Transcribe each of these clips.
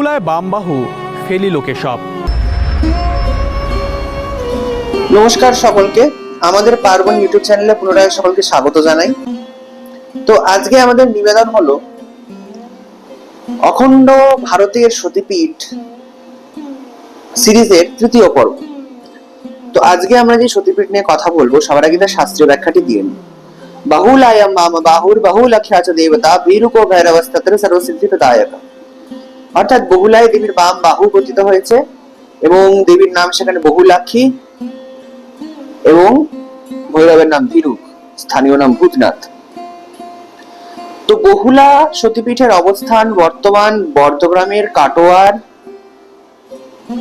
বহুলায় বামবাহু ফেলিল কেশব নমস্কার সকলকে। আমাদের পার্বণ ইউটিউব চ্যানেলে পুনরায় সকলকে স্বাগত জানাই। তো আজকে আমাদের নিবেদন হলো, অখণ্ড ভারতের সতীপীঠ সিরিজের তৃতীয় পর্ব। তো আজকে আমরা যে সতীপীঠ নিয়ে কথা বলব, সবার আগে তার শাস্ত্রীয় ব্যাখ্যাটি দিয়ে নিই। বাহুলায়াম মাম বাহুর বাহুল আখ্যাচ দেবতা বীরুকো ভৈরবস্তত্র সর্বসিদ্ধি প্রদায়ক অর্থাৎ বহুলায় দেবীর বাম বাহু গঠিত হয়েছে এবং দেবীর নাম সেখানে বহুলাক্ষী এবং ভৈরবের নাম ভীরুক স্থানীয় নাম ভূতনাথ। তো বহুলা সতীপীঠের অবস্থান বর্তমান বর্ধগ্রামের কাটোয়ার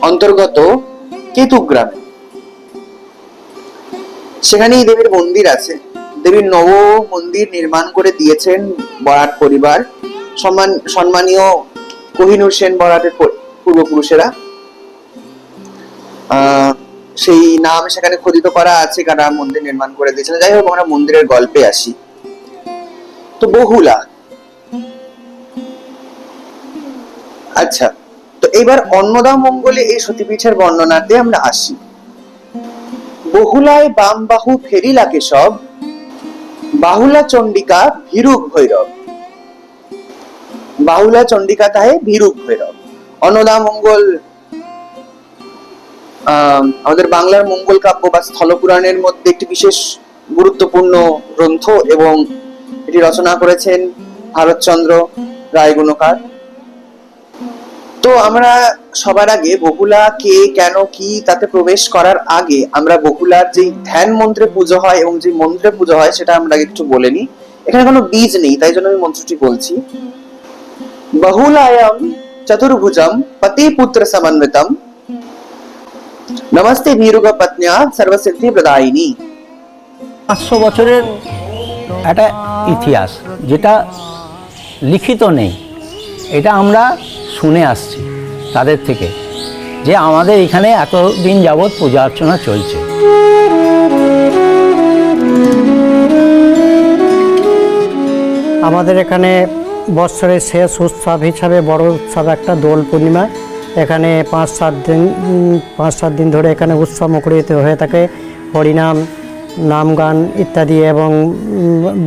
অন্তর্গত কেতুগ্রামে সেখানেই দেবীর মন্দির আছে। দেবীর নব মন্দির নির্মাণ করে দিয়েছেন বরাট পরিবার। সম্মান সম্মানীয় কোহিনুর সেন বরাটের পূর্বপুরুষেরা। সেই নাম সেখানে খোদিত করা আছে কারা মন্দির নির্মাণ করে দিয়েছিল যাই হোক, আমরা মন্দিরের গল্পে আসি। তো বহুলা। আচ্ছা তো এবার অন্নদা মঙ্গলে এই সতীপীঠের বর্ণনাতে আমরা আসি। বহুলায় বাম বাহু ফেরিলাকে সব, বাহুলা চণ্ডিকা ভীরুক ভৈরব। বাহুলা চণ্ডিকা তাহে ভীরুক ভৈরব। অন্নদা মঙ্গল আমাদের বাংলার মঙ্গল কাব্য বা স্থলপুরাণের মধ্যে একটি বিশেষ গুরুত্বপূর্ণ গ্রন্থ এবং এটি রচনা করেছেন ভারতচন্দ্র রায় গুণকার। তো আমরা সবার আগে বহুলা কে, কেন, কি তাতে প্রবেশ করার আগে আমরা বহুলার যে ধ্যান মন্ত্রে পুজো হয় এবং যে মন্ত্রে পুজো হয় সেটা আমরা একটু বলে নিই। এখানে কোনো বীজ নেই, তাই জন্য আমি মন্ত্রটি বলছি। বহুলায়াম চতুর্ভুজম পতি পুত্র সমন্বিতম নমস্তে ভীরুগ পত্ন্যা সর্বসিদ্ধি প্রদায়িনী পাঁচশো বছরের একটা ইতিহাস যেটা লিখিত নেই এটা আমরা শুনে আসছি তাদের থেকে যে আমাদের এখানে এতদিন যাবৎ পূজা অর্চনা চলছে। আমাদের এখানে বৎসরের শেষ উৎসব হিসাবে বড় উৎসব একটা দোল পূর্ণিমা। এখানে পাঁচ, সাত দিন পাঁচ, সাত দিন ধরে এখানে উৎসব মুখরিত হয়ে থাকে। হরিনাম নাম গান ইত্যাদি এবং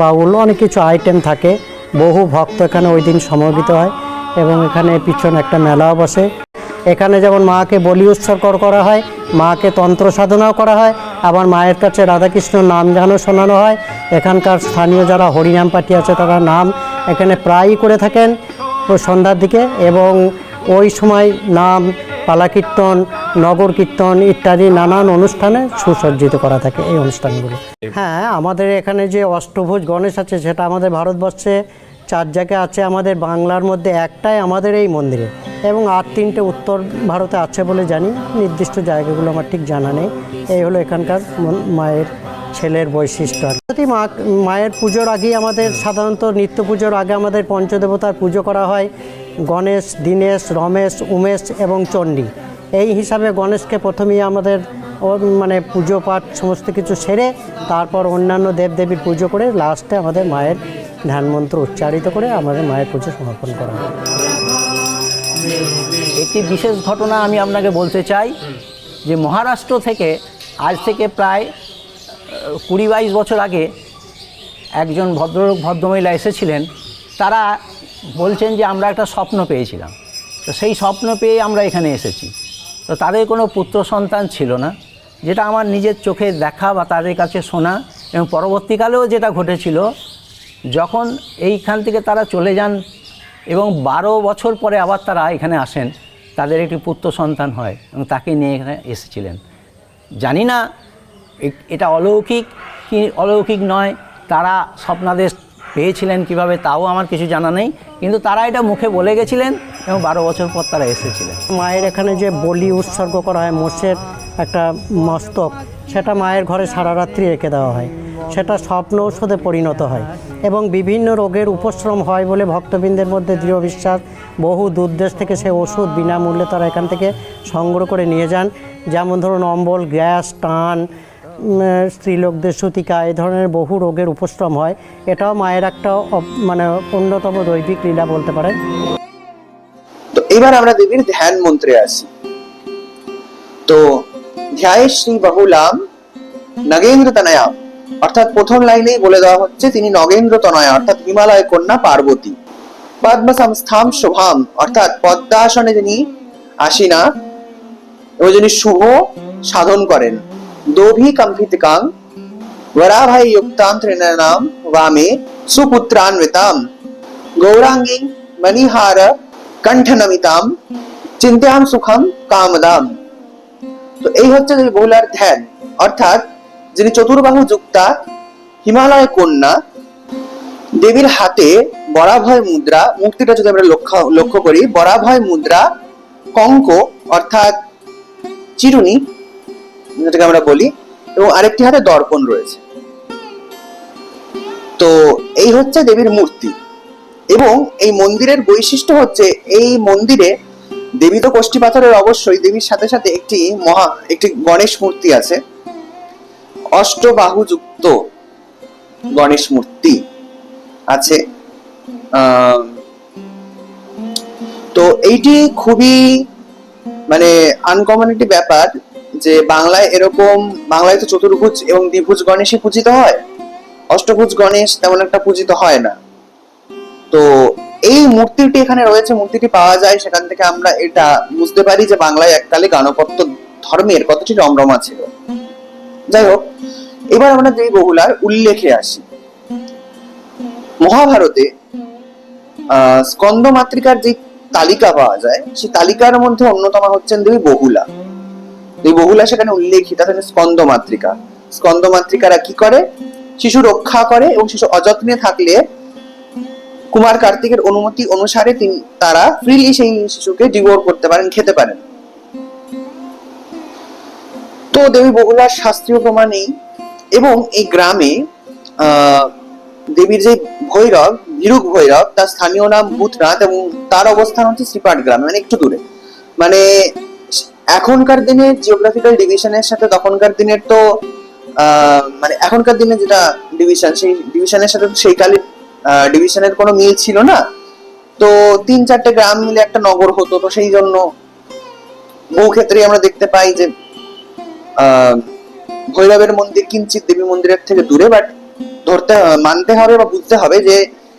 বাউল অনেক কিছু আইটেম থাকে। বহু ভক্ত এখানে ওই দিন সমবেত হয় এবং এখানে পিছনে একটা মেলাও বসে। এখানে যেমন মাকে বলি উৎসর্গ করা হয়, মাকে তন্ত্র সাধনাও করা হয়, আবার মায়ের কাছে রাধাকৃষ্ণ নাম গানও শোনানো হয়। এখানকার স্থানীয় যারা হরিনাম পার্টি আছে তারা নাম এখানে প্রায়ই করে থাকেন সন্ধ্যার দিকে এবং ওই সময় নাম পালা কীর্তন নগর কীর্তন ইত্যাদি নানান অনুষ্ঠানে সুসজ্জিত করা থাকে এই অনুষ্ঠানগুলো। হ্যাঁ আমাদের এখানে যে অষ্টভুজ গণেশ আছে, সেটা আমাদের ভারতবর্ষে চার জায়গায় আছে, আমাদের বাংলার মধ্যে একটাই আমাদের এই মন্দিরে এবং আর তিনটে উত্তর ভারতে আছে বলে জানি, নির্দিষ্ট জায়গাগুলো আমার ঠিক জানা নেই। এই হলো এখানকার মায়ের ছেলের বৈশিষ্ট্য কি। মা মায়ের পুজোর আগেই আমাদের সাধারণত নিত্য পুজোর আগে আমাদের পঞ্চদেবতার পুজো করা হয়। গণেশ দীনেশ রমেশ উমেশ এবং চণ্ডী। এই হিসাবে গণেশকে প্রথমেই আমাদের মানে পুজো পাঠ সমস্ত কিছু সেরে তারপর অন্যান্য দেবদেবীর পুজো করে লাস্টে আমাদের মায়ের ধ্যান মন্ত্র উচ্চারিত করে আমাদের মায়ের পুজো সমর্পণ করা হয়। একটি বিশেষ ঘটনা আমি আপনাকে বলতে চাই যে মহারাষ্ট্র থেকে আজ থেকে প্রায় কুড়ি বাইশ বছর আগে একজন ভদ্রলোক, ভদ্রমহিলা এসেছিলেন। তারা বলছেন যে আমরা একটা স্বপ্ন পেয়েছিলাম। তো সেই স্বপ্ন পেয়ে আমরা এখানে এসেছি। তো তাদের কোনো পুত্র সন্তান ছিল না, যেটা আমার নিজের চোখে দেখা বা তাদের কাছে শোনা এবং পরবর্তীকালেও যেটা ঘটেছিল, যখন এইখান থেকে তারা চলে যান এবং বারো বছর পরে আবার তারা এখানে আসেন, তাদের একটি পুত্র সন্তান হয় এবং তাকে নিয়ে এখানে এসেছিলেন। জানি না এটা অলৌকিক কি অলৌকিক নয়। তারা স্বপ্নাদেশ পেয়েছিলেন কীভাবে তাও আমার কিছু জানা নেই। কিন্তু তারা এটা মুখে বলে গেছিলেন এবং বারো বছর পর তারা এসেছিলেন। মায়ের এখানে যে বলি উৎসর্গ করা হয়, মোষের একটা মস্তক, সেটা মায়ের ঘরে সারা রাত্রি রেখে দেওয়া হয়। সেটা স্বপ্ন ঔষধে পরিণত হয় এবং বিভিন্ন রোগের উপশ্রম হয় বলে ভক্তবৃন্দের মধ্যে দৃঢ় বিশ্বাস। বহু দূর দেশ থেকে সে ওষুধ বিনামূল্যে তারা এখান থেকে সংগ্রহ করে নিয়ে যান। যেমন ধরুন, অম্বল, গ্যাস, টান স্ত্রীলোকদের সুতিকা এই ধরনের বহু রোগের উপশ্রম হয়। এটাও মায়ের একটা মানে অন্যতম দৈবিক লীলা বলতে পারেন তো এবার আমরা দেবীর ধ্যান মন্ত্রে আসি। তো ধ্যায় শ্রী বহুলাম নগেন্দ্র তনয়াম অর্থাৎ প্রথম লাইনেই বলে দেওয়া হচ্ছে, তিনি নগেন্দ্র তনয়া, অর্থাৎ হিমালয় কন্যা পার্বতী। পদ্ম সংস্থাম শুভাম, অর্থাৎ পদ্মাসনে যিনি আসিনা এবং যিনি শুভ সাধন করেন। দোভি কম্পিতিকাং वराभय युक्तां त्रिनयनां वामे सुपुत्रान्वितां गौराङ्गीं मणिहार কণ্ঠনমিতাম চিন্তাম সুখম কামদাম তো এই হচ্ছে যে বহুলার ধ্যান অর্থাৎ যিনি চতুর্বাহু যুক্তা হিমালয় কন্যা দেবীর হাতে বরাভয় মুদ্রা মূর্তিটা যদি আমরা লক্ষ্য লক্ষ্য করি বরাভয় মুদ্রা কঙ্ক অর্থাৎ চিরুনি যেটাকে আমরা বলি, এবং আরেকটি হাতে দর্পণ রয়েছে। তো এই হচ্ছে দেবীর মূর্তি, এবং এই মন্দিরের বৈশিষ্ট্য হচ্ছে এই মন্দিরে দেবী তো কোষ্ঠী পাথরের অবশ্যই, দেবীর সাথে সাথে একটি মহা, একটি গণেশ মূর্তি আছে। অষ্টবাহুযুক্ত গণেশ মূর্তি আছে। তো এইটি খুবই মানে আনকমন একটি ব্যাপার যে বাংলায় এরকম, বাংলায় তো চতুর্ভুজ এবং দ্বিভুজ গণেশই পূজিত হয়। অষ্টভুজ গণেশ তেমন একটা পূজিত হয় না। তো এই মূর্তিটি এখানে রয়েছে, মূর্তিটি পাওয়া যায়, সেখান থেকে আমরা এটা বুঝতে পারি যে বাংলায় এককালে গানপত্য ধর্মের কতটি রমরমা ছিল যাই হোক, এবার আমরা দেবী বহুলার উল্লেখে আসি। মহাভারতে স্কন্দ মাতৃকার যে তালিকা পাওয়া যায়, সেই তালিকার মধ্যে অন্যতম হচ্ছেন দেবী বহুলা। এই বহুলা সেখানে উল্লেখিত আছেন স্কন্দ মাতৃকা স্কন্দ মাতৃকারা কি করে? শিশু রক্ষা করে এবং শিশু অযত্নে থাকলে কুমার কার্তিকের অনুমতি অনুসারে তিনি তারা ফ্রিলি সেই শিশুকে ডিভোর করতে পারেন, খেতে পারেন। তো দেবী বহুলার শাস্ত্রীয় প্রমাণ নেই এবং এই গ্রামে দেবীর যে ভৈরব ভিরুক ভৈরব, তার স্থানীয় নাম ভূতনাথ এবং তার অবস্থান হচ্ছে শ্রীপাট গ্রামে মানে একটু দূরে। মানে এখনকার দিনে জিওগ্রাফিক্যাল ডিভিশনের সাথে তখনকার দিনের তো মানে এখনকার দিনে যেটা ডিভিশন সেই ডিভিশনের সাথে তো সেই কালের ডিভিশনের কোনো মিল ছিল না। তো তিন চারটে গ্রাম মিলে একটা নগর হতো, তো সেই জন্য বহু ক্ষেত্রে আমরা দেখতে পাই যে ভৈরবের মন্দির কিঞ্চিত দেবী মন্দিরের থেকে দূরে বাট ধরতে, মানতে হবে বা বুঝতে হবে যে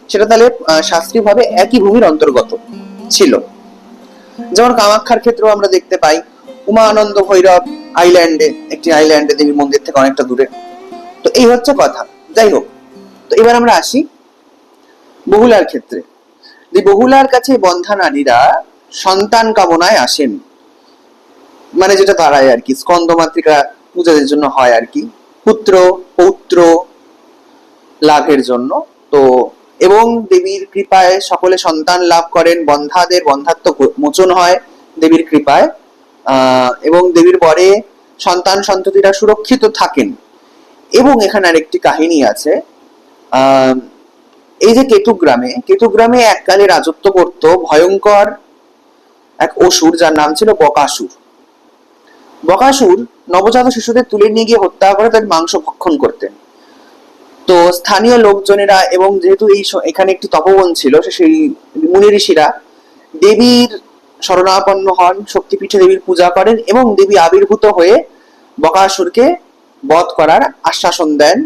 সেটা তাহলে শাস্ত্রীয় ভাবে একই ভূমির অন্তর্গত ছিল। যেমন কামাখ্যার ক্ষেত্রেও আমরা দেখতে পাই উমা আনন্দ ভৈরব আইল্যান্ডে একটি আইল্যান্ডে দেবী মন্দির থেকে অনেকটা দূরে। তো এই হচ্ছে কথা। যাই হোক, তো এবার আমরা আসি বহুলার ক্ষেত্রে। যে বহুলার কাছে বন্ধা নারীরা সন্তান কামনায় আসেন। মানে যেটা দাঁড়ায় আর কি, স্কন্দ মাতৃকা পূজাদের জন্য হয় আর কি। পুত্র, পৌত্র লাভের জন্য। তো এবং দেবীর কৃপায় সকলে সন্তান লাভ করেন, বন্ধাদের বন্ধাত্ম মোচন হয় দেবীর কৃপায়। এবং দেবীর পরে সন্তান সন্ততিরা সুরক্ষিত থাকেন। এবং এখানে আরেকটি কাহিনী আছে এই যে কেতুগ্রামে কেতুগ্রামে এককালে রাজত্ব করত ভয়ঙ্কর এক অসুর যার নাম ছিল বকাসুর। বকাসুর নবজাত শিশুদের তুলে নিয়ে গিয়ে হত্যা করে তাদের মাংস ভক্ষণ করতেন। তো স্থানীয় লোকজনেরা এবং যেহেতু এই এখানে একটি তপবন ছিল সেই মুনি ঋষিরা দেবীর শরণাপন্ন হন, শক্তিপীঠে দেবীর পূজা করেন এবং দেবী আবির্ভূত হয়ে বকাসুরকে বধ করার আশ্বাসন দেন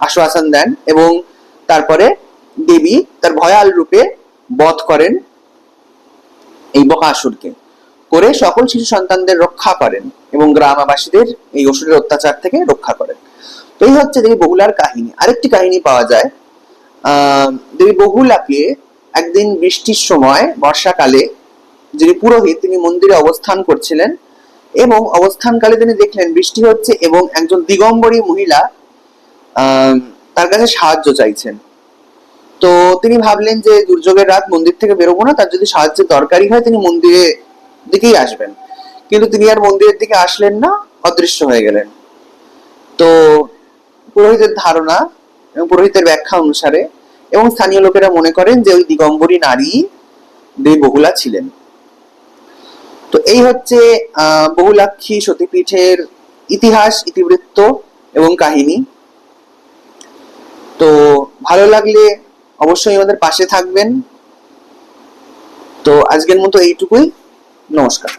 আশ্বাসন দেন এবং তারপরে দেবী তার ভয়াল রূপে বধ করেন এই বকাসুরকে। করে সকল শিশু সন্তানদের রক্ষা করেন এবং গ্রামবাসীদের এই অসুরের অত্যাচার থেকে রক্ষা করেন। তো এই হচ্ছে দেবী বহুলার কাহিনী। আরেকটি কাহিনী পাওয়া যায়। দেবী বহুলাকে একদিন বৃষ্টির সময়, বর্ষাকালে যিনি পুরোহিত, তিনি মন্দিরে অবস্থান করছিলেন এবং অবস্থানকালে তিনি দেখলেন বৃষ্টি হচ্ছে এবং একজন দিগম্বরী মহিলা তার কাছে সাহায্য চাইছেন। তো তিনি ভাবলেন যে দুর্যোগের রাত মন্দির থেকে বেরোবো না, তার যদি সাহায্যের দরকারি হয় তিনি মন্দিরে দিকেই আসবেন। কিন্তু তিনি আর মন্দিরের দিকে আসলেন না, অদৃশ্য হয়ে গেলেন। তো পুরোহিতের ধারণা এবং পুরোহিতের ব্যাখ্যা অনুসারে এবং স্থানীয় লোকেরা মনে করেন যে ওই দিগম্বরী নারী দেবী বহুলা ছিলেন। তো এই হচ্ছে বহুলাক্ষী সতীপীঠের ইতিহাস, ইতিবৃত্ত এবং কাহিনী। তো ভালো লাগলে অবশ্যই আমাদের পাশে থাকবেন। তো আজকের মতো এইটুকুই। নমস্কার।